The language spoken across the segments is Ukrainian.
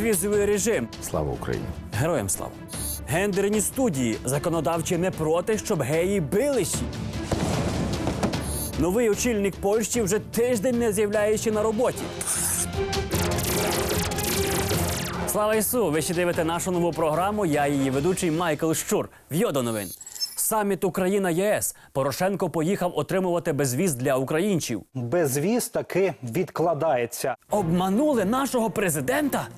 безвізовий режим. Слава Україні! Героям слава. Гендерні студії законодавчі не проти, щоб геї билися. Новий очільник Польщі вже тиждень не з'являється на роботі. Слава Ісу! Ви ще дивите нашу нову програму. Я її ведучий Майкл Щур. В'йо до новин. Саміт Україна ЄС. Порошенко поїхав отримувати безвіз для українців. Безвіз таки відкладається. Обманули нашого президента.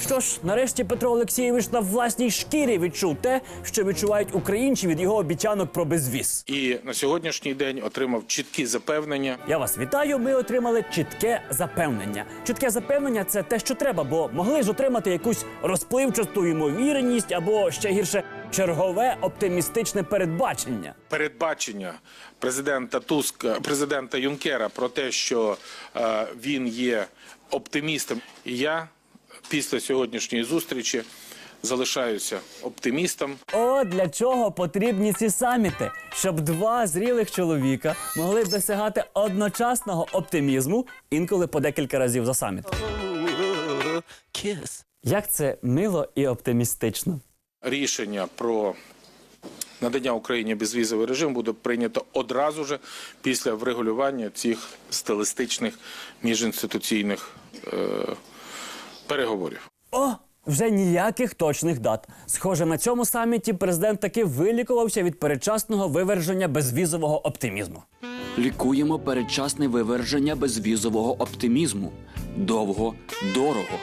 Що ж, нарешті Петро Олексійович на власній шкірі відчув те, що відчувають українці від його обіцянок про безвіз. і на сьогоднішній день отримав чіткі запевнення. Я вас вітаю. Ми отримали чітке запевнення. Чітке запевнення це те, що треба, бо могли ж отримати якусь розпливчасту ймовірність або ще гірше чергове оптимістичне передбачення. Передбачення президента Туска, президента Юнкера про те, що е, він є оптимістом. І я після сьогоднішньої зустрічі залишаюся оптимістом. О, для чого потрібні ці саміти? Щоб два зрілих чоловіка могли досягати одночасного оптимізму інколи по декілька разів за саміт. Як це мило і оптимістично. Рішення про надання Україні безвізовий режим буде прийнято одразу ж після врегулювання цих стилістичних міжінституційних е, переговорів. О, вже ніяких точних дат. Схоже, на цьому саміті президент таки вилікувався від передчасного виверження безвізового оптимізму. Лікуємо передчасне виверження безвізового оптимізму. Довго, дорого.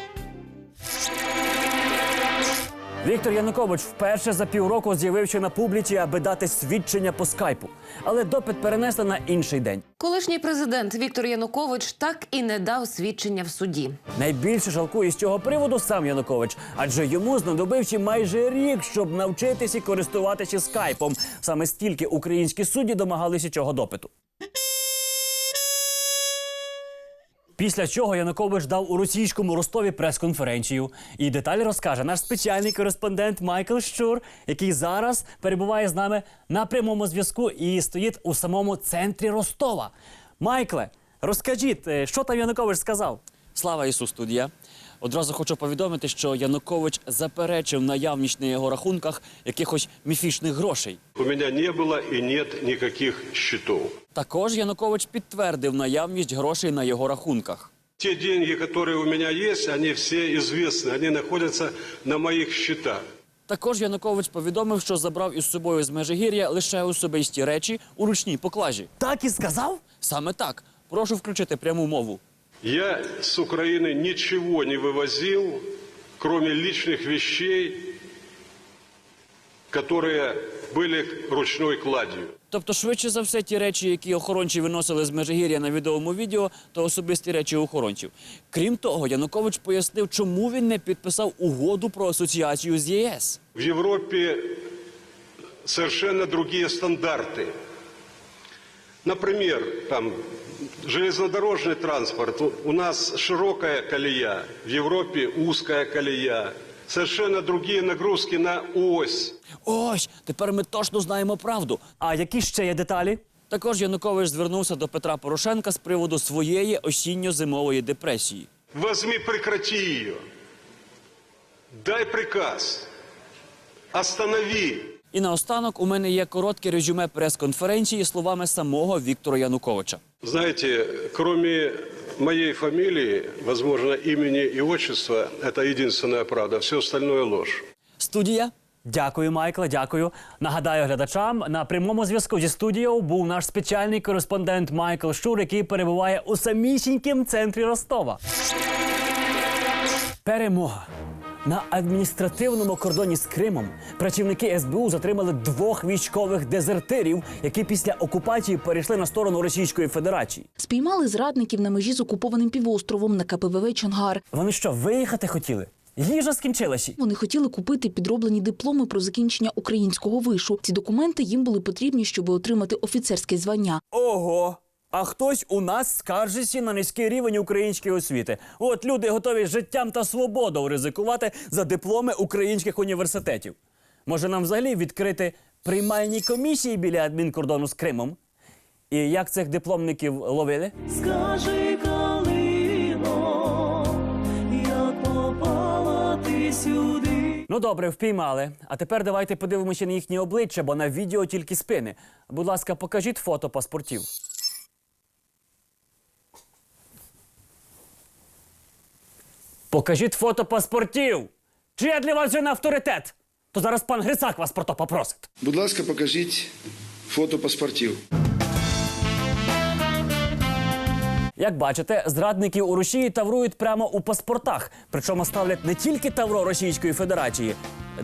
Віктор Янукович вперше за півроку з'явився на публіці, аби дати свідчення по скайпу. Але допит перенесли на інший день. Колишній президент Віктор Янукович так і не дав свідчення в суді. Найбільше жалкує з цього приводу сам Янукович, адже йому знадобився майже рік, щоб навчитися користуватися скайпом. Саме стільки українські судді домагалися цього допиту. Після чого Янукович дав у російському Ростові прес-конференцію. І деталі розкаже наш спеціальний кореспондент Майкл Щур, який зараз перебуває з нами на прямому зв'язку і стоїть у самому центрі Ростова. Майкле, розкажіть, е, що там Янукович сказав? Слава Ісус, студія. Одразу хочу повідомити, що Янукович заперечив наявність на його рахунках якихось міфічних грошей. У меня не было и нет никаких счетов. Також Янукович підтвердив наявність грошей на його рахунках. Те деньги, которые у меня есть, они все известны, они находятся на моих счетах. Також Янукович повідомив, що забрав із собою з Межигір'я лише особисті речі у ручній поклажі. Так і сказав? Саме так. Прошу включити пряму мову. Я с Украины ничего не вывозил, кроме личных вещей, которые были ручной кладью. Тобто, швидше за все, ті речі, які охоронці виносили з Межигір'я на відомому відео, то особисті речі охоронців. Крім того, Янукович пояснив, чому він не підписав угоду про асоціацію з ЄС. В Европе совершенно другие стандарты. Например, там железнодорожный транспорт. У- нас широкая колея, в Европе узкая колея. Совершенно другие нагрузки на ось. Ось тепер ми точно знаємо правду. А які ще є деталі? Також Янукович звернувся до Петра Порошенка з приводу своєї осінньо-зимової депресії. Возьми, прекрати ее. Дай приказ. Останови. І наостанок у мене є коротке резюме прес-конференції словами самого Віктора Януковича. Знаете, кроме моей фамилии, возможно, имени и отчества, это единственная правда. Все остальное ложь. Студія. Дякую, Майкле, дякую. Нагадаю глядачам, на прямому зв'язку зі студією був наш спеціальний кореспондент Майкл Шур, який перебуває у самісінькім центрі Ростова. Перемога. На адміністративному кордоні з Кримом працівники СБУ затримали двох військових дезертирів, які після окупації перейшли на сторону Російської Федерації. Спіймали зрадників на межі з окупованим півостровом на КПВВ Чонгар. Вони що, виїхати хотіли? Їжа скінчилася. Вони хотіли купити підроблені дипломи про закінчення українського вишу. Ці документи їм були потрібні, щоб отримати офіцерське звання. Ого! А хтось у нас скаржиться на низький рівень української освіти. От люди готові життям та свободою ризикувати за дипломи українських університетів. Може, нам взагалі відкрити приймальні комісії біля адмінкордону з Кримом? І як цих дипломників ловили? Скажи, Калино, як попала Ну добре, впіймали. А тепер давайте подивимося на їхні обличчя, бо на відео тільки спини. Будь ласка, покажіть фото паспортів. Покажіть фото паспортів! Чи я для вас вже не авторитет? То зараз пан Грицак вас про то попросить. Будь ласка, покажіть фото паспортів. Як бачите, зрадники у Росії таврують прямо у паспортах. Причому ставлять не тільки тавро Російської Федерації,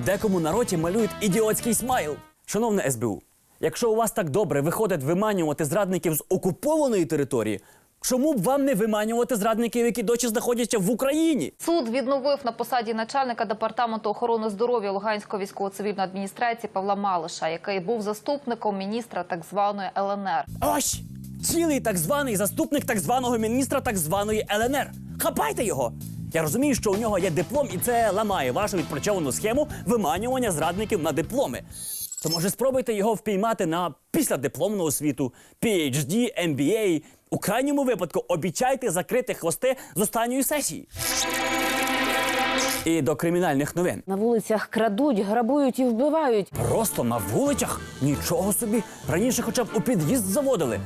декому на роті малюють ідіотський смайл. Шановне СБУ, якщо у вас так добре виходить виманювати зрадників з окупованої території, чому б вам не виманювати зрадників, які досі знаходяться в Україні? Суд відновив на посаді начальника департаменту охорони здоров'я Луганської військово-цивільної адміністрації Павла Малиша, який був заступником міністра так званої ЛНР. Ось цілий так званий заступник так званого міністра так званої ЛНР. Хапайте його! Я розумію, що у нього є диплом, і це ламає вашу відпрацьовану схему виманювання зрадників на дипломи. То може спробуйте його впіймати на післядипломну освіту, PhD, MBA. У крайньому випадку обіцяйте закрити хвости з останньої сесії. І до кримінальних новин. На вулицях крадуть, грабують і вбивають. Просто на вулицях? Нічого собі. Раніше хоча б у під'їзд заводили.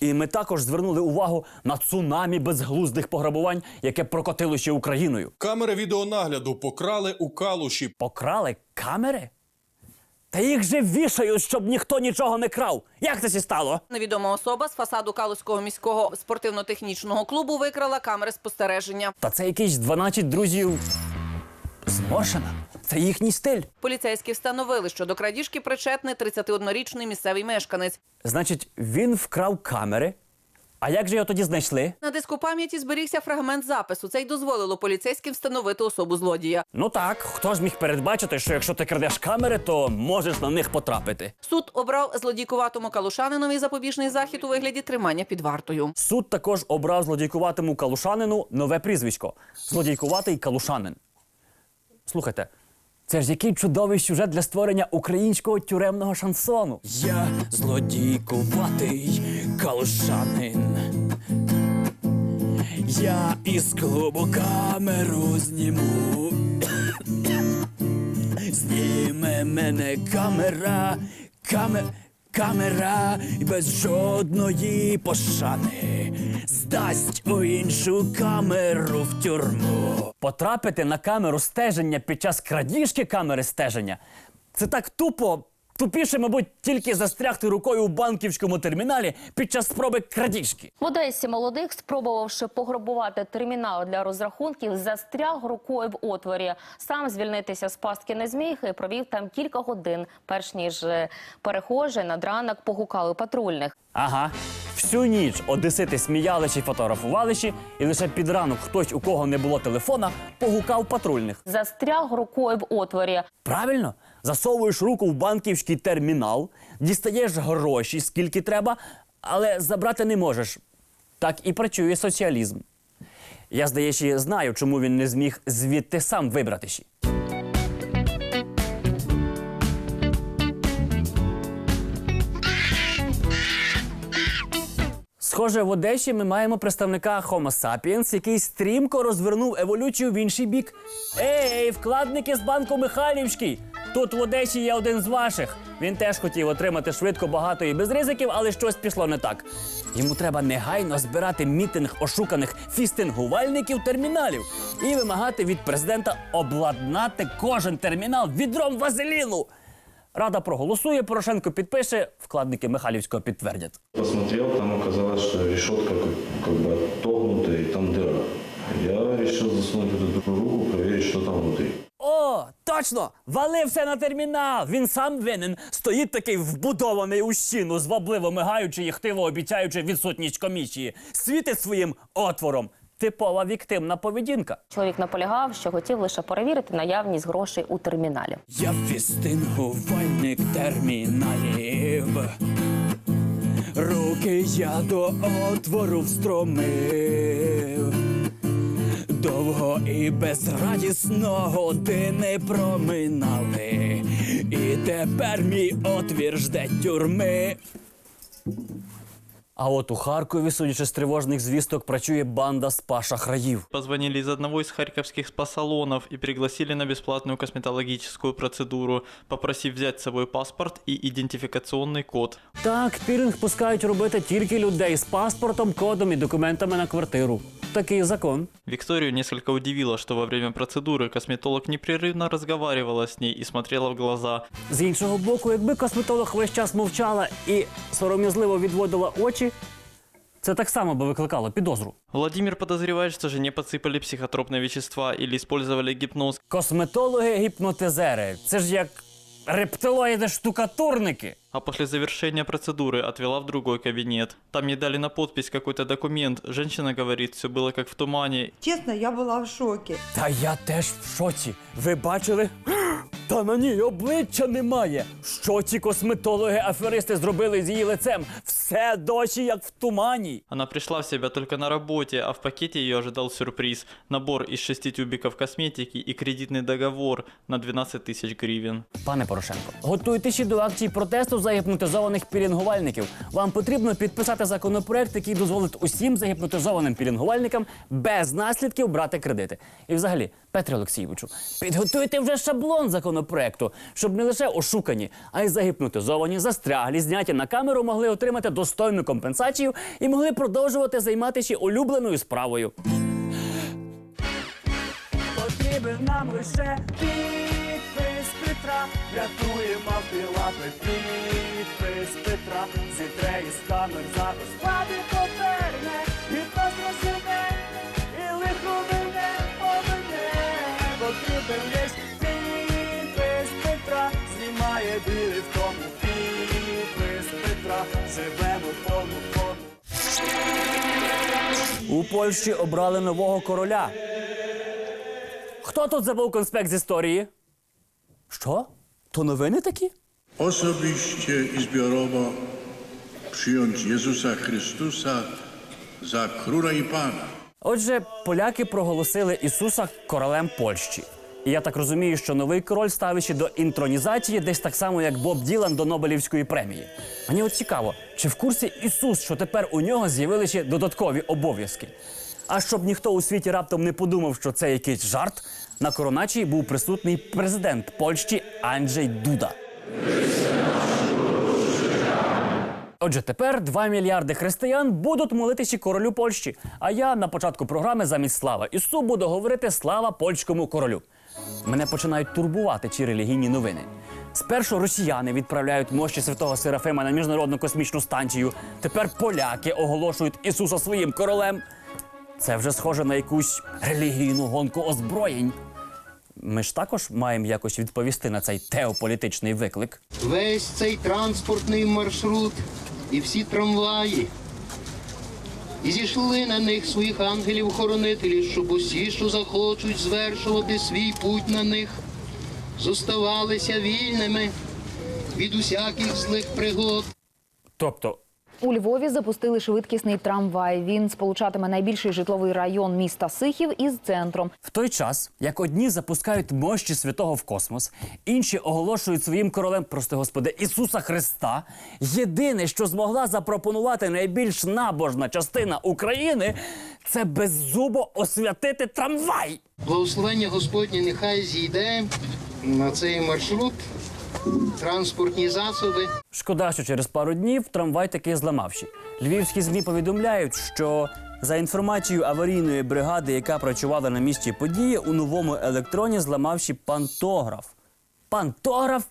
І ми також звернули увагу на цунамі безглуздих пограбувань, яке прокотило ще Україною. Камери відеонагляду покрали у калуші. Покрали камери? Та їх же вішають, щоб ніхто нічого не крав. Як це сі стало? Невідома особа з фасаду Калузького міського спортивно-технічного клубу викрала камери спостереження. Та це якісь 12 друзів зморшена. Це їхній стиль. Поліцейські встановили, що до крадіжки причетний 31-річний місцевий мешканець. Значить, він вкрав камери. А як же його тоді знайшли? На диску пам'яті зберігся фрагмент запису. Це й дозволило поліцейським встановити особу злодія. Ну так, хто ж міг передбачити, що якщо ти крадеш камери, то можеш на них потрапити. Суд обрав злодійкуватому калушанинові запобіжний захід у вигляді тримання під вартою. Суд також обрав злодійкуватому калушанину нове прізвисько злодійкуватий калушанин. Слухайте, це ж який чудовий сюжет для створення українського тюремного шансону. Я злодійкуватий калушанин. Я із клубу камеру зніму. Зніме мене камера, камера, камера і без жодної пошани здасть у іншу камеру в тюрму. Потрапити на камеру стеження під час крадіжки камери стеження це так тупо. Тупіше, мабуть, тільки застрягти рукою у банківському терміналі під час спроби крадіжки. В Одесі молодик, спробувавши пограбувати термінал для розрахунків, застряг рукою в отворі. Сам звільнитися з пастки не зміг і провів там кілька годин, перш ніж е, перехожі над ранок погукали патрульних. Ага. Всю ніч одесити сміялися й фотографувалися, і лише під ранок хтось, у кого не було телефона, погукав патрульних. Застряг рукою в отворі. Правильно? Засовуєш руку в банківський термінал, дістаєш гроші, скільки треба, але забрати не можеш. Так і працює соціалізм. Я, здається, знаю, чому він не зміг звідти сам вибратися. Схоже, в Одесі ми маємо представника Homo sapiens, який стрімко розвернув еволюцію в інший бік. Ей, вкладники з банку Михайлівський! Тут в Одесі є один з ваших. Він теж хотів отримати швидко багато і без ризиків, але щось пішло не так. Йому треба негайно збирати мітинг ошуканих фістингувальників терміналів і вимагати від президента обладнати кожен термінал відром вазеліну. Рада проголосує, Порошенко підпише, вкладники Михайлівського підтвердять. Посмотрел, там оказалось, что решетка как, как бы отогнутая, и там дыра. Я решил засунуть вот эту руку, проверить, что там внутри. Точно! Вали все на термінал! Він сам винен. Стоїть такий вбудований у стіну, звабливо мигаючи і хтиво обіцяючи відсутність комісії. Світить своїм отвором. Типова віктимна поведінка. Чоловік наполягав, що хотів лише перевірити наявність грошей у терміналі. Я фістингувальник терміналів. Руки я до отвору встромив. Довго і безрадісно години проминали. І тепер мій отвір жде тюрми. А от у Харкові, судячи з тривожних звісток, працює банда спа-шахраїв. Позвонили из одного из харьковских спа-салонов и пригласили на бесплатную косметологическую процедуру, попросив взять с собой паспорт и идентификационный код. Так, піринг пускають робити тільки людей з паспортом, кодом і документами на квартиру. Такий закон. Викторию несколько удивило, что во время процедуры косметолог непрерывно разговаривала с ней и смотрела в глаза. З іншого боку, якби косметолог весь час мовчала і сором'язливо відводила очі, це так само би викликало підозру. Владимир подозріває, що жені подсыпали психотропні вещества або использовали гіпноз. Косметологи-гіпнотизери. Це ж як рептилоїди-штукатурники А после завершения процедуры отвела в другой кабинет. Там ей дали на подпись какой-то документ. Женщина говорит, все было как в тумане. Чесно, я була в шокі. Та я теж в шоці. Ви бачили? Та на ній обличчя немає. Що ці косметологи-аферисти зробили з її лицем? Все досі як в тумані. Она пришла в себя только на работе, а в пакете ее ожидал сюрприз. Набор из шести тюбиков косметики и кредитный договор на 12 тысяч гривен. Пане Порошенко, готуйтеся до акції протесту загіпнотизованих пілінгувальників. Вам потрібно підписати законопроект, який дозволить усім загіпнотизованим пілінгувальникам без наслідків брати кредити. І взагалі, Петре Олексійовичу, підготуйте вже шаблон законопроекту, щоб не лише ошукані, а й загіпнотизовані, застряглі, зняті на камеру могли отримати достойну компенсацію і могли продовжувати займатися улюбленою справою. Потрібен нам лише підпис Петра, рятує мавпи лапи, підпис Петра, зітре із камер запис, склади поверне, відпас розірне, і лихо мене поверне, потрібен лиш підпис Петра, знімає білий в тому, підпис Петра, живемо в тому фону. У Польщі обрали нового короля. Хто тут забув конспект з історії? Що? То новини такі? Osobiście i zbiorowo przyjąć Jezusa Chrystusa za Króla i Pana. Отже, поляки проголосили Ісуса королем Польщі. І я так розумію, що новий король ставить до інтронізації десь так само, як Боб Ділан до Нобелівської премії. Мені от цікаво, чи в курсі Ісус, що тепер у нього з'явилися додаткові обов'язки? А щоб ніхто у світі раптом не подумав, що це якийсь жарт, на коронації був присутній президент Польщі Анджей Дуда. Отже, тепер 2 мільярди християн будуть молитися королю Польщі. А я на початку програми замість слава Ісу буду говорити слава польському королю. Мене починають турбувати ці релігійні новини. Спершу росіяни відправляють мощі святого Серафима на міжнародну космічну станцію. Тепер поляки оголошують Ісуса своїм королем. Це вже схоже на якусь релігійну гонку озброєнь. Ми ж також маємо якось відповісти на цей теополітичний виклик. Весь цей транспортний маршрут і всі трамваї. І зійшли на них своїх ангелів-хоронителів, щоб усі, що захочуть звершувати свій путь на них, зоставалися вільними від усяких злих пригод. Тобто, У Львові запустили швидкісний трамвай. Він сполучатиме найбільший житловий район міста Сихів із центром. В той час, як одні запускають мощі святого в космос, інші оголошують своїм королем, прости господи, Ісуса Христа. Єдине, що змогла запропонувати найбільш набожна частина України, це беззубо освятити трамвай. Благословення Господнє нехай зійде на цей маршрут, транспортні засоби. Шкода, що через пару днів трамвай таки зламавши. Львівські змі повідомляють, що за інформацією аварійної бригади, яка працювала на місці події, у новому електроні зламавши пантограф. Пантограф?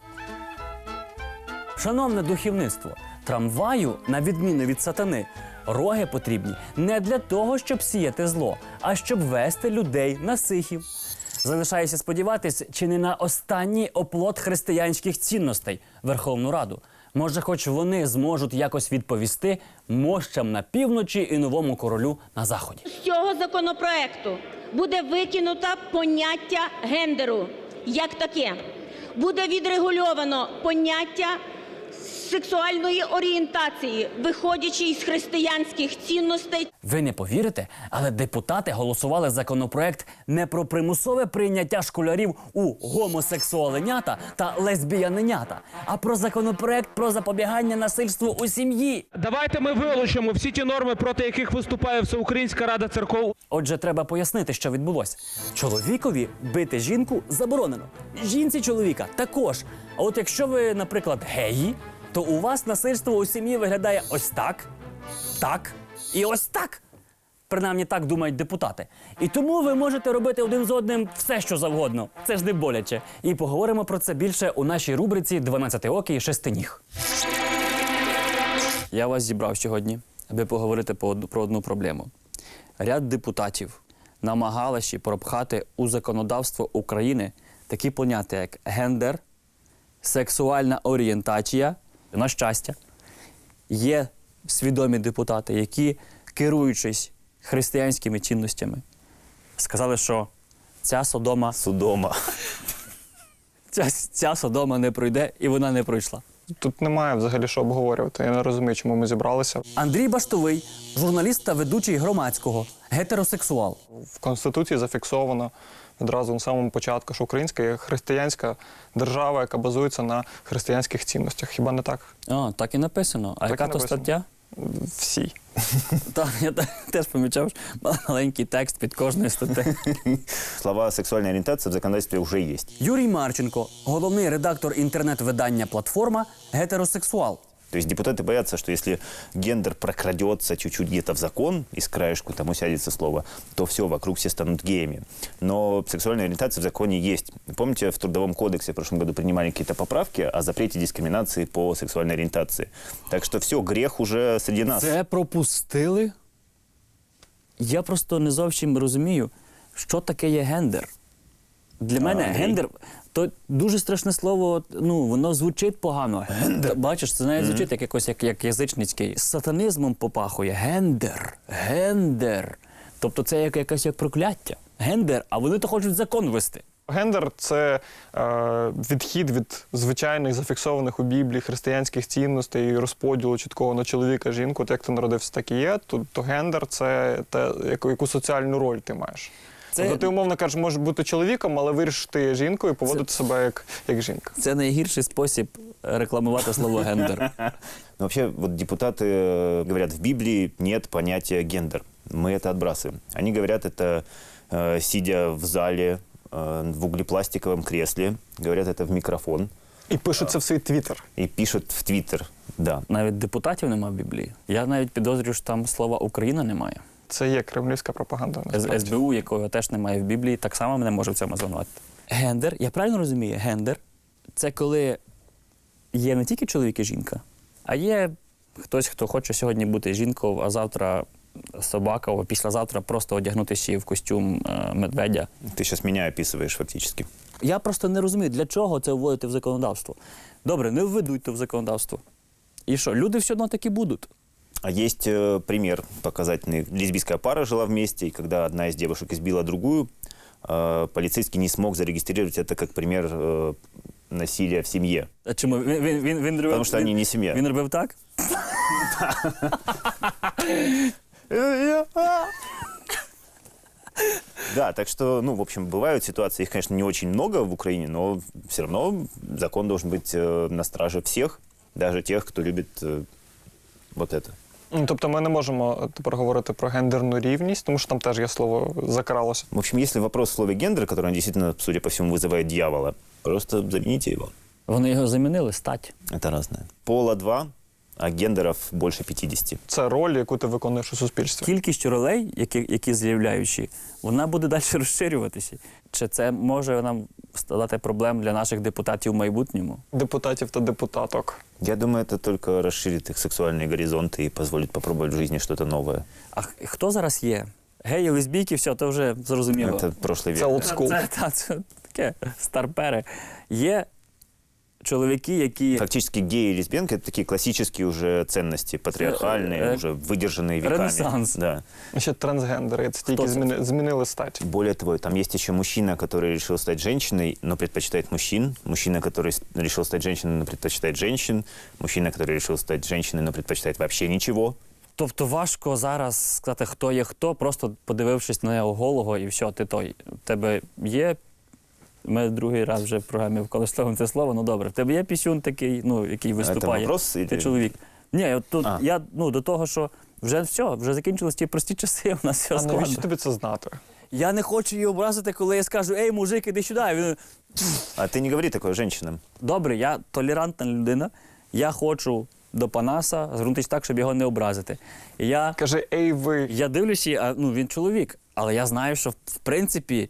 Шановне духовництво, трамваю, на відміну від сатани, роги потрібні не для того, щоб сіяти зло, а щоб вести людей на сихів. Залишається сподіватись, чи не на останній оплот християнських цінностей Верховну Раду. Може, хоч вони зможуть якось відповісти мощам на півночі і новому королю на заході. З цього законопроекту буде викинуто поняття гендеру як таке. Буде відрегульовано поняття сексуальної орієнтації, виходячи із християнських цінностей Ви не повірите, але депутати голосували законопроект не про примусове прийняття школярів у гомосексуаленята та лесбіяненята, а про законопроект про запобігання насильству у сім'ї. Давайте ми вилучимо всі ті норми, проти яких виступає Всеукраїнська рада церков. Отже, треба пояснити, що відбулося. Чоловікові бити жінку заборонено. Жінці чоловіка також. А от якщо ви, наприклад, геї, то у вас насильство у сім'ї виглядає ось так, так і ось так. Принаймні так думають депутати. І тому ви можете робити один з одним все, що завгодно. Це ж не боляче. І поговоримо про це більше у нашій рубриці «12 окій і шестиніг. Я вас зібрав сьогодні, аби поговорити про одну проблему. Ряд депутатів намагалися пропхати у законодавство України такі поняття, як гендер, сексуальна орієнтація. На щастя, є свідомі депутати, які, керуючись християнськими цінностями, сказали, що ця Содома. Содома. Ця, ця Содома не пройде, і вона не пройшла. Тут немає взагалі що обговорювати. Я не розумію, чому ми зібралися. Андрій Баштовий, журналіст та ведучий громадського, гетеросексуал. В Конституції зафіксовано відразу на самому початку, що українська є християнська держава, яка базується на християнських цінностях. Хіба не так? А, так і написано. А Так яка то стаття? Всі. Так, я теж помічав що маленький текст під кожною статтею. Слова «сексуальная ориентация» в законодательстве уже есть. Юрій Марченко, головний редактор інтернет-видання Платформа гетеросексуал. То есть депутаты боятся, что если гендер прокрадется чуть-чуть где-то в закон, и с краешку там усядется слово, то все, вокруг все станут геями. Но сексуальная ориентация в законе есть. Помните, в Трудовом кодексе в прошлом году принимали какие-то поправки о запрете дискриминации по сексуальной ориентации. Так что все, грех уже среди нас. Це пропустили? Я просто не зовсім розумію, що таке є гендер. Для мене Андрій? гендер то дуже страшне слово, ну воно звучить погано. Гендер. Бачиш, це навіть звучить як якось як, як язичницький. З сатанізмом попахує. Гендер. Гендер. Тобто це як якесь як прокляття. Гендер, а вони то хочуть закон вести. Гендер це е, відхід від звичайних зафіксованих у Біблії християнських цінностей розподілу чіткого на чоловіка, жінку. От як ти народився, так і є. То, то гендер це те, яку, яку соціальну роль ти маєш. Це- Тобто ти, умовно кажеш, можеш бути чоловіком, але вирішиш ти є жінкою і поводити себе як, як жінка. Це найгірший спосіб рекламувати слово гендер. Но вообще вот депутаты э, говорят, в Библии нет понятия гендер. Мы это отбрасываем. Они говорят это, э, сидя в зале, э, в углепластиковом кресле, говорят это в микрофон. І пишуть це в свій твіттер. И пишут в Твиттер, да. Навіть депутатів немає в Біблії. Я навіть підозрюю, що там слова Україна немає. Це є кремлівська пропаганда. З насправді. СБУ, якого теж немає в Біблії, так само мене може в цьому звинуватити. Гендер, я правильно розумію, гендер це коли є не тільки чоловік і жінка, а є хтось, хто хоче сьогодні бути жінкою, а завтра собака, а післязавтра просто одягнутися в костюм е, медведя. Ты сейчас меня описываешь фактически. Я просто не розумію, для чого це вводити в законодавство. Добре, не введуть то в законодавство. І що, люди все одно таки будуть. А есть э, пример показательный. Лесбийская пара жила вместе, и когда одна из девушек избила другую, э, полицейский не смог зарегистрировать это как пример э, насилия в семье. А чому він, він, він, він робив? Потому что він, они не семья. Він робив так? Да, так что, ну, в общем, бывают ситуации, их, конечно, не очень много в Украине, но все равно закон должен быть э, на страже всех, даже тех, кто любит э, вот это. Ну, Тобто ми не можемо тепер говорити про гендерну рівність, тому що там теж є слово закралося. В общем, если вопрос в слове гендер, который действительно, судя по всему, вызывает дьявола, просто замените его. Вони його замінили стать. Это разное. Пола два, а гендеров больше 50. Це роль, яку ти виконуєш у суспільстві. Кількість ролей, які, які з'являючі, вона буде далі розширюватися. Чи це може нам стати проблем для наших депутатів в майбутньому? Депутатів та депутаток. Я думаю, это только расширит их сексуальные горизонты и позволит попробовать в жизни что-то новое. А х- хто зараз є? Геї, лесбійки, все, то вже зрозуміло. Это прошлый век. Це олдскул. Це, та, це таке старпере. Є чоловіки, які Фактически геи и лесбиянки – это такие классические уже ценности, патриархальные, э, уже выдержанные веками. Ренессанс. Да. Ще трансгендери, це ті, Хто які це? зміни, змінили стать. Более того, там есть еще мужчина, который решил стать женщиной, но предпочитает мужчин. Мужчина, который с- решил стать женщиной, но предпочитает женщин. Мужчина, который решил стать женщиной, но предпочитает вообще ничего. Тобто важко зараз сказати, хто є хто, просто подивившись на його голого, і все, ти той. В тебе є. ми другий раз вже в програмі використовуємо це слово. Ну добре, в тебе є пісюн такий, ну який виступає. вопрос Ти или- чоловік. Ні, от тут А. я ну до того, що вже все, вже закінчились ті прості часи. У нас все А навіщо тобі це знати? Я не хочу її образити, коли я скажу, ей, мужик, іди сюди. Він А ты не говори такое женщинам. добре, я толерантна людина. Я хочу до Панаса звернутися так, щоб його не образити. Я Каже, ей, ви. Я дивлюся, а ну він чоловік, але я знаю, що в принципі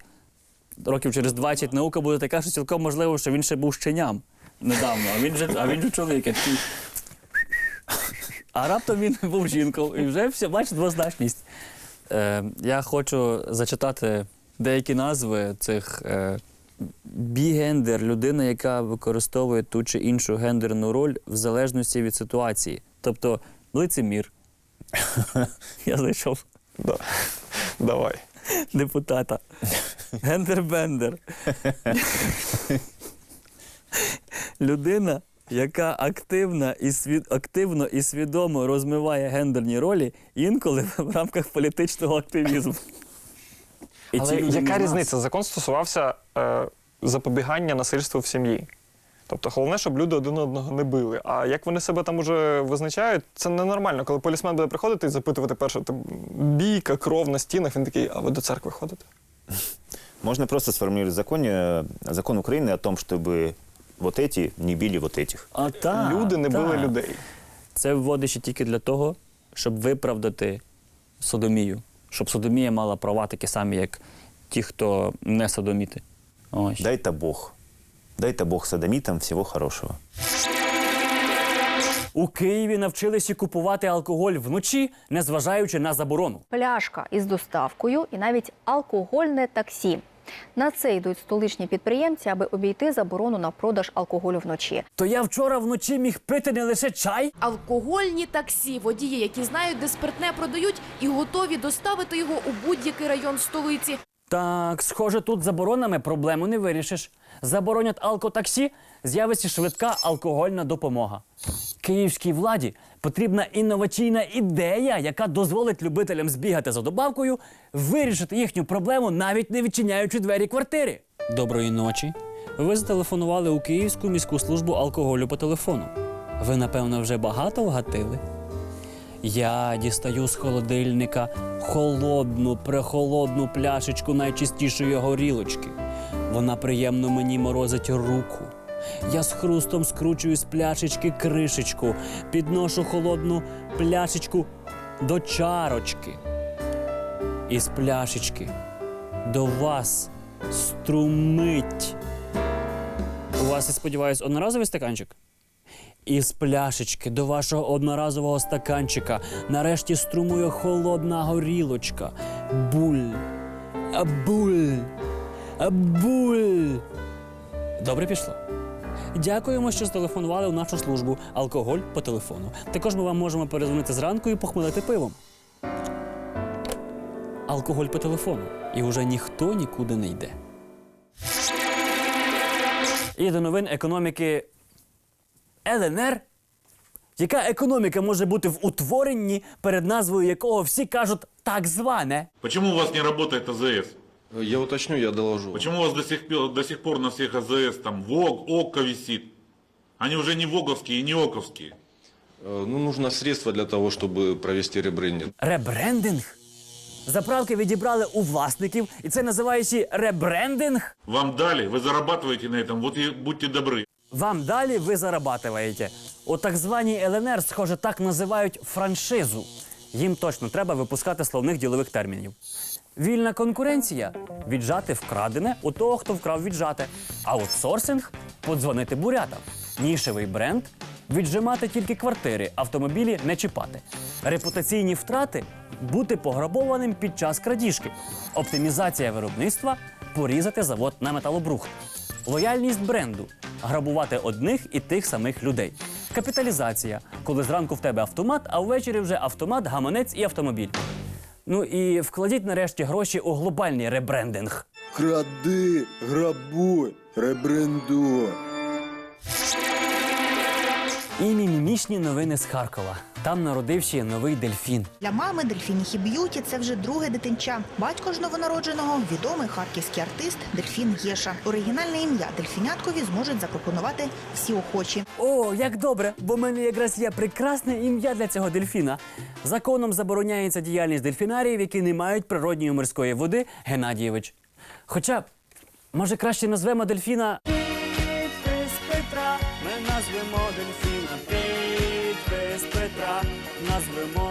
років через 20 наука буде така, що цілком можливо, що він ще був щеням недавно, а він же, а він же чоловік. я такий, А раптом він був жінкою, і вже все, бачиш, двозначність. Е, я хочу зачитати деякі назви цих е, бігендер, людина, яка використовує ту чи іншу гендерну роль в залежності від ситуації. Тобто лицемір. Я знайшов Давай. депутата. Гендербендер. Людина, яка активна і свід... активно і свідомо розмиває гендерні ролі, інколи в рамках політичного активізму. І ці Але люди яка не різниця? Закон стосувався е, запобігання насильству в сім'ї. Тобто головне, щоб люди один одного не били. А як вони себе там уже визначають, це ненормально. Коли полісмен буде приходити і запитувати перше, бійка, кров на стінах, він такий, а ви до церкви ходите? Можно просто сформулировать в законе, э, закон Украины о том, чтобы вот эти не били вот этих. А так, Люди не били так. людей. Це вводить ще тільки для того, щоб виправдати содомію. Щоб содомія мала права такі самі, як ті, хто не содоміти. Ось. Дай-то Бог. Дай-то Бог садомитам всего хорошего. У Києві навчилися купувати алкоголь вночі, незважаючи на заборону. пляшка із доставкою і навіть алкогольне таксі. На це йдуть столичні підприємці, аби обійти заборону на продаж алкоголю вночі. То я вчора вночі міг пити не лише чай. Алкогольні таксі, водії, які знають, де спиртне продають, і готові доставити його у будь-який район столиці. Так, схоже, тут заборонами проблему не вирішиш. Заборонять алкотаксі, з'явиться швидка алкогольна допомога. Київській владі потрібна інноваційна ідея, яка дозволить любителям збігати за добавкою, вирішити їхню проблему, навіть не відчиняючи двері квартири. Доброї ночі. Ви зателефонували у Київську міську службу алкоголю по телефону. Ви, напевно, вже багато вгатили? Я дістаю з холодильника холодну, прехолодну пляшечку найчистішої горілочки. Вона приємно мені морозить руку. Я з хрустом скручую з пляшечки кришечку, підношу холодну пляшечку до чарочки. Із пляшечки до вас струмить. У вас, я сподіваюся, одноразовий стаканчик? Із пляшечки до вашого одноразового стаканчика нарешті струмує холодна горілочка. Буль. Буль. Буль. Добре пішло. Дякуємо, що зателефонували у нашу службу алкоголь по телефону. Також ми вам можемо перезвонити зранку і похмелити пивом. Алкоголь по телефону. І вже ніхто нікуди не йде. І до новин економіки ЛНР? Яка економіка може бути в утворенні, перед назвою якого всі кажуть так зване? Почему у вас не работает АЗС? Я уточню, я доложу. Почему у вас до сих, пор- до сих пор на всех АЗС там ВОГ, ОККО висит? Они уже не ВОГовские и не ОКовские. Э, Ну, нужно средства для того, чтобы провести ребрендинг. Ребрендинг? Заправки відібрали у власників, і це називається ребрендинг. Вам дали, вы зарабатываете на этом, вот и будьте добры. Вам далі ви зарабатуєте. У так званій ЛНР, схоже, так називають франшизу. Їм точно треба випускати словних ділових термінів. Вільна конкуренція віджати вкрадене у того, хто вкрав віджате. Аутсорсинг подзвонити бурятам. Нішевий бренд віджимати тільки квартири, автомобілі не чіпати. Репутаційні втрати бути пограбованим під час крадіжки. Оптимізація виробництва порізати завод на металобрухт. Лояльність бренду грабувати одних і тих самих людей. Капіталізація, коли зранку в тебе автомат, а ввечері вже автомат, гаманець і автомобіль. Ну і вкладіть нарешті гроші у глобальний ребрендинг. Кради, грабуй, ребрендуй. І мімімішні новини з Харкова. Там народився новий дельфін. Для мами Дельфініхі Б'юті це вже друге дитинча. Батько ж новонародженого відомий харківський артист Дельфін Єша. Оригінальне ім'я дельфіняткові зможуть запропонувати всі охочі. О, як добре, бо в мене якраз є прекрасне ім'я для цього дельфіна. Законом забороняється діяльність дельфінаріїв, які не мають природньої морської води, Геннадійович. Хоча, може, краще назвемо дельфіна. Назвемо